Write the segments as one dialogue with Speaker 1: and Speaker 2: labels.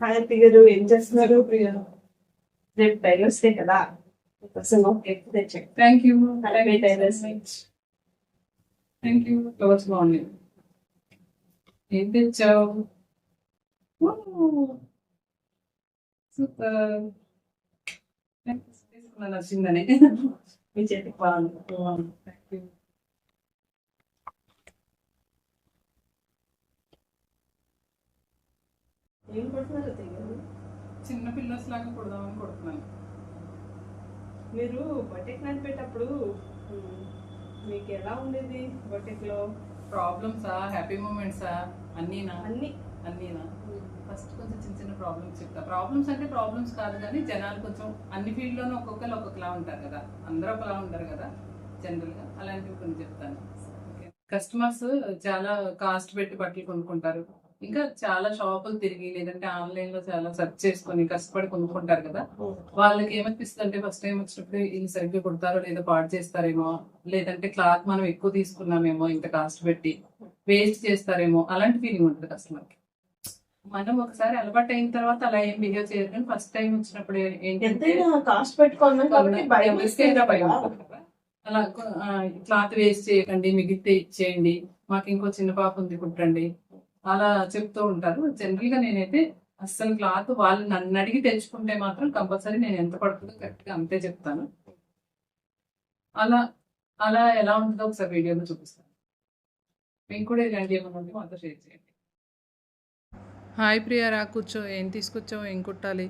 Speaker 1: Hi ప్రియరు ఏం చేస్తున్నారు ప్రియ రేపు టైలర్స్ డే కదా కోసం
Speaker 2: thank you
Speaker 1: Happy Tailors
Speaker 2: thank you flowers బాగున్నాయి ఏం తెచ్చావు? సూపర్ తీసుకున్నా నచ్చిందని
Speaker 1: మీ చేతికి బాగుంది.
Speaker 2: థ్యాంక్ యూ
Speaker 1: ఏం కొడుతున్నారు
Speaker 2: చిన్న పిల్లర్స్ లాగా కొడదామని కొడుతున్నాను
Speaker 1: మీరు బొటెక్ నడిపేటప్పుడు మీకు ఎలా ఉండేది బొటెక్లో
Speaker 2: ప్రాబ్లమ్సా హ్యాపీ మూమెంట్సా అన్నీనా?
Speaker 1: అన్ని.
Speaker 2: అన్నీనా? ఫస్ట్ కొంచెం చిన్న చిన్న ప్రాబ్లమ్స్ చెప్తా. ప్రాబ్లమ్స్ అంటే ప్రాబ్లమ్స్ కాదు కానీ జనాలు కొంచెం అన్ని ఫీల్డ్లోనూ ఒక్కొక్కరు ఒక్కొక్కలా ఉంటారు కదా. అందరూ ఒకలా ఉంటారు కదా జనరల్గా అలాంటివి కొన్ని చెప్తాను. కస్టమర్స్ చాలా కాస్ట్ పెట్టి బట్టలు కొనుక్కుంటారు. ఇంకా చాలా షాపులు తిరిగి లేదంటే ఆన్లైన్లో చాలా సెర్చ్ చేసుకొని కష్టపడి కొనుక్కుంటారు కదా. వాళ్ళకి ఏమనిపిస్తుంది అంటే ఫస్ట్ టైం వచ్చినప్పుడు ఇది సరిగ్గా కుడతారో లేదో పాడు చేస్తారేమో లేదంటే క్లాత్ మనం ఎక్కువ తీసుకున్నామేమో ఇంత కాస్ట్ పెట్టి వేస్ట్ చేస్తారేమో అలాంటి ఫీలింగ్ ఉంటుంది కస్టమర్కి మనం ఒకసారి అలవాటు అయిన తర్వాత అలా ఏం బిహేవ్ చేయరు ఫస్ట్ టైం వచ్చినప్పుడు ఏంటంటే
Speaker 1: కాస్ట్.
Speaker 2: అలా క్లాత్ వేస్ట్ చేయకండి మిగిలితే ఇచ్చేయండి మాకు ఇంకో చిన్న పాప ఉంది కుట్టండి అలా చెప్తూ ఉంటారు. జనరల్గా నేనైతే అస్సలు క్లాత్ వాళ్ళు నన్ను అడిగి తెచ్చుకుంటే మాత్రం కంపల్సరీ నేను ఎంత పడుతుందో కరెక్ట్గా అంతే చెప్తాను. అలా అలా ఎలా ఉంటుందో ఒకసారి వీడియోలో చూపిస్తాను. మీకు కూడా ఇలాంటి ఏమైనా ఉంటే మాతో షేర్ చేయండి. హాయ్ ప్రియా రా కూర్చో. ఏం తీసుకొచ్చావు? ఏం కుట్టాలి?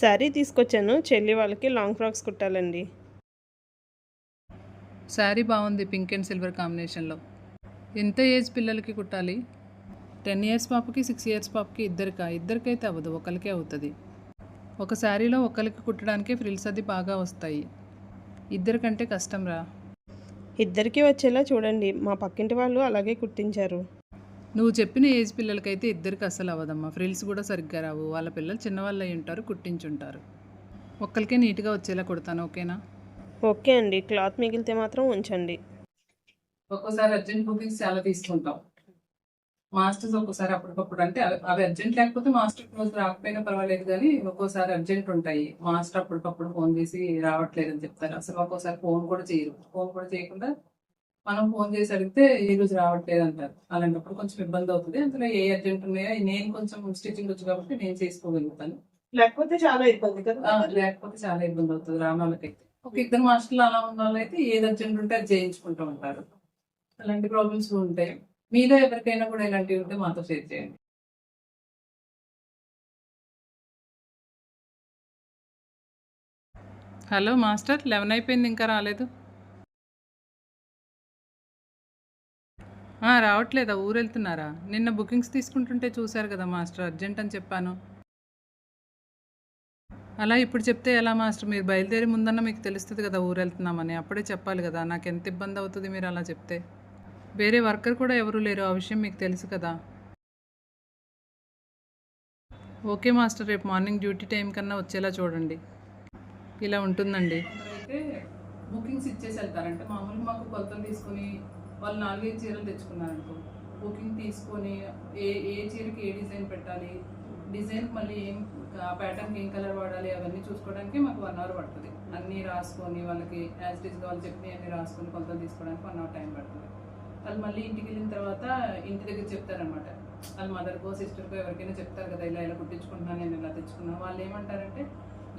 Speaker 1: శారీ తీసుకొచ్చాను. చెల్లి వాళ్ళకి లాంగ్ ఫ్రాక్స్ కుట్టాలండి.
Speaker 2: శారీ బాగుంది పింక్ అండ్ సిల్వర్ కాంబినేషన్లో. ఎంత ఏజ్ పిల్లలకి కుట్టాలి? టెన్ ఇయర్స్ పాపకి సిక్స్ ఇయర్స్ పాపకి ఇద్దరికా? ఇద్దరికైతే అవ్వదు ఒకరికే అవుతుంది. ఒక శారీలో ఒకరికి కుట్టడానికే ఫ్రిల్స్ అది బాగా వస్తాయి. ఇద్దరికంటే కష్టం రా.
Speaker 1: ఇద్దరికి వచ్చేలా చూడండి. మా పక్కింటి వాళ్ళు అలాగే కుట్టించారు.
Speaker 2: నువ్వు చెప్పిన ఏజ్ పిల్లలకైతే ఇద్దరికి అస్సలు అవ్వదమ్మా. ఫ్రిల్స్ కూడా సరిగ్గా రావు. వాళ్ళ పిల్లలు చిన్నవాళ్ళు అయి ఉంటారు కుట్టించుంటారు. ఒక్కరికే నీట్గా వచ్చేలా కుడతాను ఓకేనా?
Speaker 1: ఓకే అండి. క్లాత్ మిగిలితే మాత్రం ఉంచండి.
Speaker 2: ఒక్కోసారి అర్జెంట్ బుకింగ్స్ చాలా తీసుకుంటాం. మాస్టర్స్ ఒక్కోసారి అప్పటికప్పుడు అంటే అవి- అర్జెంట్ లేకపోతే మాస్టర్ క్లోజ్ రాకపోయినా పర్వాలేదు కానీ ఒక్కోసారి అర్జెంట్ ఉంటాయి. మాస్టర్ అప్పటికప్పుడు ఫోన్ చేసి రావట్లేదు అని చెప్తారు. అసలు ఒక్కోసారి ఫోన్ కూడా చేయరు. ఫోన్ కూడా చేయకుండా మనం ఫోన్ చేసి అడిగితే ఈ రోజు రావట్లేదు అంటారు. అలాంటప్పుడు కొంచెం ఇబ్బంది అవుతుంది. అందులో ఏ అర్జెంట్ ఉన్నాయో నేను కొంచెం స్టిచ్చింగ్ వచ్చు కాబట్టి నేను చేసుకోగలుగుతాను.
Speaker 1: లేకపోతే చాలా ఇబ్బంది
Speaker 2: ఆ, లేకపోతే చాలా ఇబ్బంది అవుతుంది రామాలకైతే. ఒక ఇద్దరు మాస్టర్లు అలా ఉన్న వాళ్ళైతే ఏది అర్జెంట్ ఉంటే అది చేయించుకుంటూ ఉంటారు. అలాంటి ప్రాబ్లమ్స్ ఉంటాయి. మీలో ఎవరికైనా కూడా ఇలాంటివి ఉంటే మాతో షేర్ చేయండి. హలో మాస్టర్ లెవెన్ అయిపోయింది ఇంకా రాలేదు. రావట్లేదా? ఊరు వెళ్తున్నారా నిన్న బుకింగ్స్ తీసుకుంటుంటే చూశారు కదా మాస్టర్ అర్జెంట్ అని చెప్పాను. అలా ఇప్పుడు చెప్తే ఎలా మాస్టర్? మీరు బయలుదేరి ముందన్న మీకు తెలుస్తుంది కదా ఊరు వెళ్తున్నామని అప్పుడే చెప్పాలి కదా. నాకు ఎంత ఇబ్బంది అవుతుంది మీరు అలా చెప్తే? వేరే వర్కర్ కూడా ఎవరు లేరు. ఆ విషయం మీకు తెలుసు కదా? ఓకే మాస్టర్ రేపు మార్నింగ్ డ్యూటీ టైం కన్నా వచ్చేలా చూడండి. ఇలా ఉంటుందండి. అయితే బుకింగ్స్ ఇచ్చేసి వెళ్తారంటే. మామూలుగా మాకు కొలతలు తీసుకొని వాళ్ళు నాలుగైదు చీరలు తెచ్చుకున్నారనుకో బుకింగ్ తీసుకొని ఏ ఏ చీరకి ఏ డిజైన్ పెట్టాలి డిజైన్ మళ్ళీ ఏం ఆ ప్యాటర్న్కి ఏం కలర్ వాడాలి అవన్నీ చూసుకోవడానికి మాకు వన్ అవర్ పడుతుంది. అన్నీ రాసుకొని వాళ్ళకి యాజ్ ఇట్ వాళ్ళు చెప్పినవి అన్నీ రాసుకొని కొలతలు తీసుకోవడానికి వన్ అవర్ టైం పడుతుంది. వాళ్ళు మళ్ళీ ఇంటికి వెళ్ళిన తర్వాత ఇంటి దగ్గర చెప్తారనమాట వాళ్ళ మదర్కో సిస్టర్కో ఎవరికైనా చెప్తారు కదా ఇలా ఇలా కుట్టించుకుంటున్నాను నేను ఇలా తెచ్చుకున్నాను వాళ్ళు ఏమంటారంటే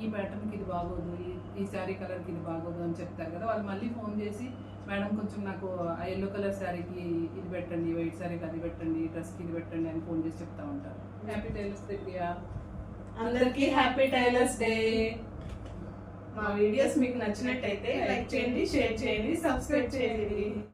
Speaker 2: ఈ ప్యాటర్న్కి ఇది బాగోదు ఈ ఈ శారీ కలర్కి ఇది బాగోదు అని చెప్తారు కదా. వాళ్ళు మళ్ళీ ఫోన్ చేసి మేడం కొంచెం నాకు ఆ ఎల్లో కలర్ శారీకి ఇది పెట్టండి వైట్ శారీకి అది పెట్టండి డ్రెస్కి ఇది పెట్టండి అని ఫోన్ చేసి చెప్తా ఉంటారు. హ్యాపీ టైలర్స్ దగ్గర
Speaker 1: అందరికీ హ్యాపీ టైలర్స్ డే మా వీడియోస్ మీకు నచ్చినట్టయితే లైక్ చేయండి షేర్ చేయండి సబ్స్క్రైబ్ చేయండి.